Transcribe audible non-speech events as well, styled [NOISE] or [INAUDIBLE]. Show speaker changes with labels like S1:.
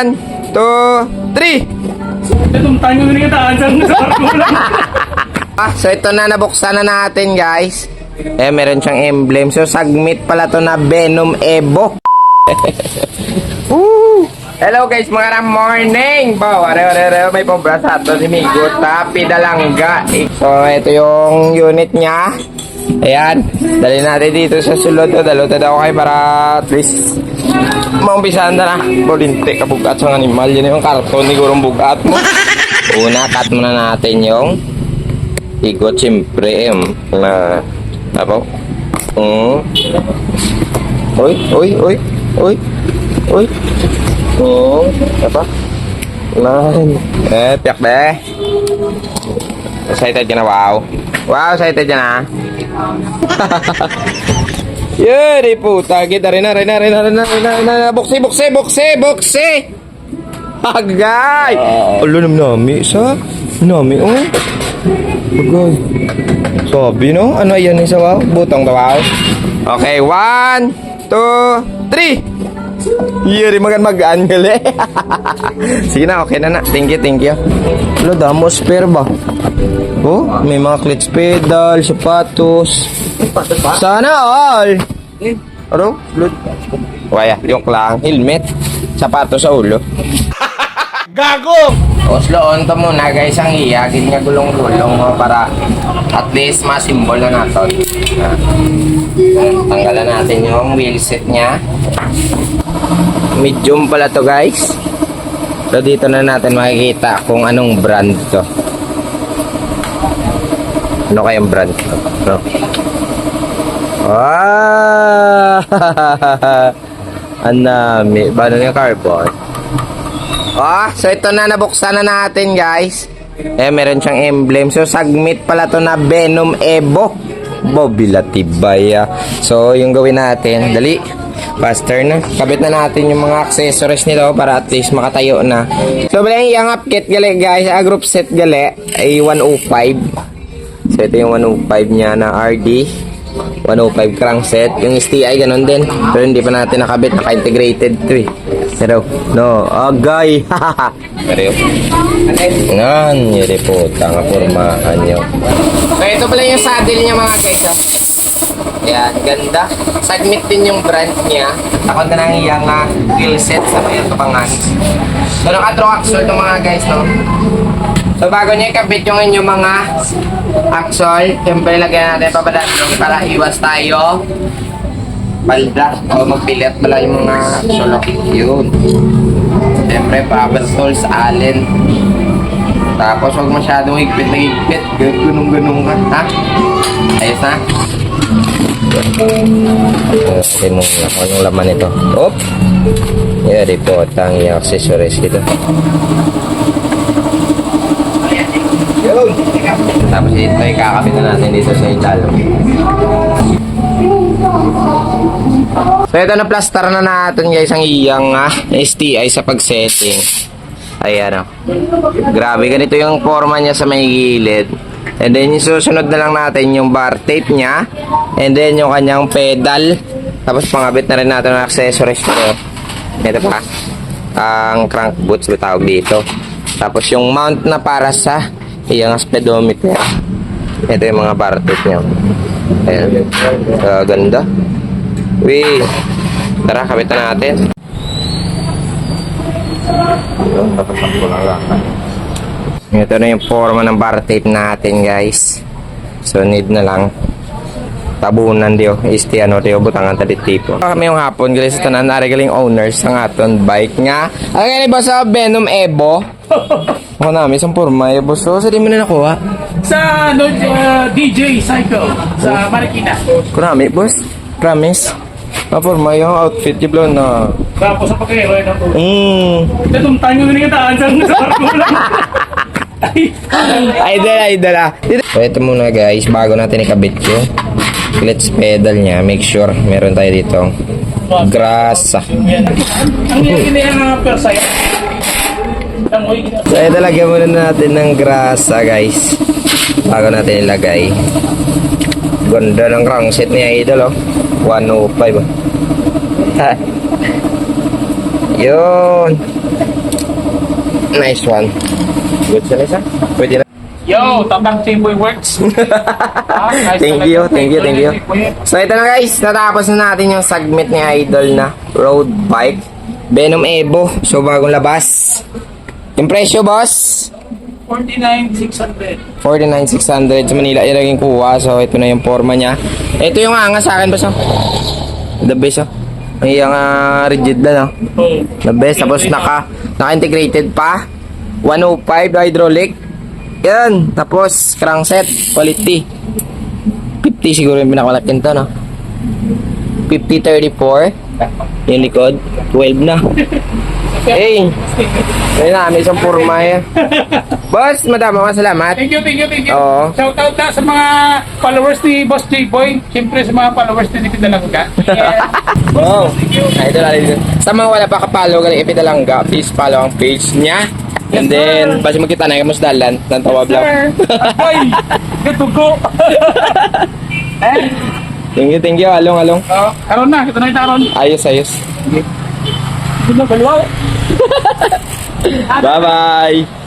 S1: One, two, three.
S2: Itong tayo nga niya sa barkulang.
S1: Ah, so ito na nabuksan na natin guys. Eh, meron siyang emblem. So, submit pala to na Venom Evo. [LAUGHS] Woo! Hello guys, mga morning! Bo, are, are, are, may pambrasato si Migo, tapi dalangga. So, ito yung unit niya. Ayan, dali natin dito sa sulod. Dalota daw kayo para at least maumpisahan na na. Bolinti, kabugat sa animal. Yan yung karton ni Gurong Bugat mo. Una, cut muna natin yung Igot siyempre em na apa? Hmm. Uy, uy, uy, uy. Uy. Oh, apa? Nine. Eh, tiyak deh. Excited ka na, wow. Wow, excited ka na. [LAUGHS] Yari puta, kita rin na, rin na, rin na, rin na, rin na, rin na, buksi, buksi, buksi, buksi. Agay! Alo nam nami, sa? Nami, oh. Agay. Sabi, no? Ano yan yung sawaw? Butong tawaw. Okay, one, two, three. Yari magan mag-angle eh. [LAUGHS] Sige na, okay na na. Thank you, thank you. Lo, damo spare ba? Oh, may mga clutch pedal, sapatos. Sana all. Ano? Blood. Waya, yung lang. Helmet. Sapatos sa ulo. [LAUGHS]
S2: Gago!
S1: Oslo, on to muna guys ang iyagin nga gulong-gulong mo para at least masimbol na natin. Ah. Tanggalan natin yung wheel set niya. Medium pala to guys. So dito na natin makikita kung anong brand to. Ano kayang brand to? No? Ah! [LAUGHS] Ang dami. Paano yung carbon? Ah, so ito na nabuksan na natin, guys. Eh, meron siyang emblem. So, submit pala to na Venom Evo. Bobila tibaya. So, yung gawin natin, dali. Faster na. Kabit na natin yung mga accessories nito para at least makatayo na. So, bala yung yung upkit gali, guys. A group set gali ay 105. So, ito yung 105 niya na RD. 105 crankset. Yung STI, ganun din. Pero hindi pa natin nakabit. Naka-integrated to eh. Pero, no, agay. [LAUGHS] Pero yun. Nga, nyeri po. Tanga pormahan nyo. So, ito pala yung saddle niya mga guys. Oh. Yan, ganda. Submit din yung brand niya. Takot na nang iyang uh, wheel set sa mga kapangan. So, naka-draw axle to mga guys, no? So bago niya ikabit yung inyong mga axle, siyempre lagyan natin pabalatong para iwas tayo balda o magpilit pala yung mga axle. Yun. Siyempre, power tools, allen. Tapos huwag masyadong higpit na higpit. Ganun-ganun ka. Ha? Ayos na? Kasi mo na kung anong laman nito. Op! Yari po, tangi accessories dito. Tapos ito ay kakabit na natin dito sa italo. So ito na plaster na natin guys ang iyang ah, STI sa pag-setting. Ayan o. Grabe, ganito yung forma niya sa may gilid. And then yung susunod na lang natin yung bar tape niya. And then yung kanyang pedal. Tapos pangabit na rin natin ang accessories ko. Ito pa. Ang crank boots ba tawag dito. Tapos yung mount na para sa iyang speedometer. Ito yung mga bar tape niya. Ayan. Uh, ganda. Uy. Tara, kabit na natin. Yun, nakatakbo lang lang. Ito na yung forma ng bar tape natin, guys. So, need na lang. Tabunan diyo isti ano diyo butangan tadi tipo kami yung hapon guys. Ito na narigaling owners ng aton bike nga. Ay ba sa Venom Evo [LAUGHS] ako namin isang forma Evo so sa di mo na nakuha?
S2: Sa ano, uh, DJ Cycle. Sa Marikina.
S1: kunami boss. Promise. Ah, forma yung outfit di blow na
S2: Tapos sa pagkairo ay nato.
S1: mm.
S2: Itong tayo nga niya sa barkulang. Ay,
S1: idol idol ah so ito muna guys bago natin ikabit yung clutch pedal niya make sure meron tayo dito grasa So, ito lagyan muna natin ng grasa, guys. Bago natin ilagay. Ganda ng crankset niya, idol, oh. 105, oh. Ha. Yun. Nice one. Good sa isa. Pwede na.
S2: Yo, Tabang Timboy Works. Ah, [LAUGHS] nice
S1: Thank you, thank you, thank you. So ito na guys, natapos na natin yung segment ni Idol na road bike. Venom Evo. So bagong labas. Yung presyo boss,
S2: 49,600.
S1: 49,600 sa Manila. Yan naging kuha. So ito na yung forma niya. Ito yung angas sa akin boss. oh. The best oh. May yung ah, rigid na no.
S2: Oh.
S1: The best. Tapos naka, naka-integrated pa. 105 hydraulic. Yan. Tapos crankset. Quality. 50 siguro yung pinakamalaking to, no? 50-34. Yung likod. 12 na. [LAUGHS] Hey! Ayun na, may isang forma yan. Boss, madam, mga salamat.
S2: Thank you, thank you, thank you.
S1: Oo.
S2: Shout out na sa mga followers ni Boss J-Boy. Siyempre sa mga followers ni Pidalangga. Yeah. [LAUGHS]
S1: Wow. Na rin. Sa mga wala pa kapalo, galing ipidalangga, please follow ang page niya. And
S2: Yes,
S1: then,
S2: sir.
S1: basta magkita na, kamus dalan, ng tawag lang.
S2: Sir, Boy, good to go. [LAUGHS] eh,
S1: Thank you, thank you. Along, along.
S2: oh, karon na, kita na ito karon.
S1: Ayos, ayos.
S2: Baliwaw. [LAUGHS]
S1: Bye-bye.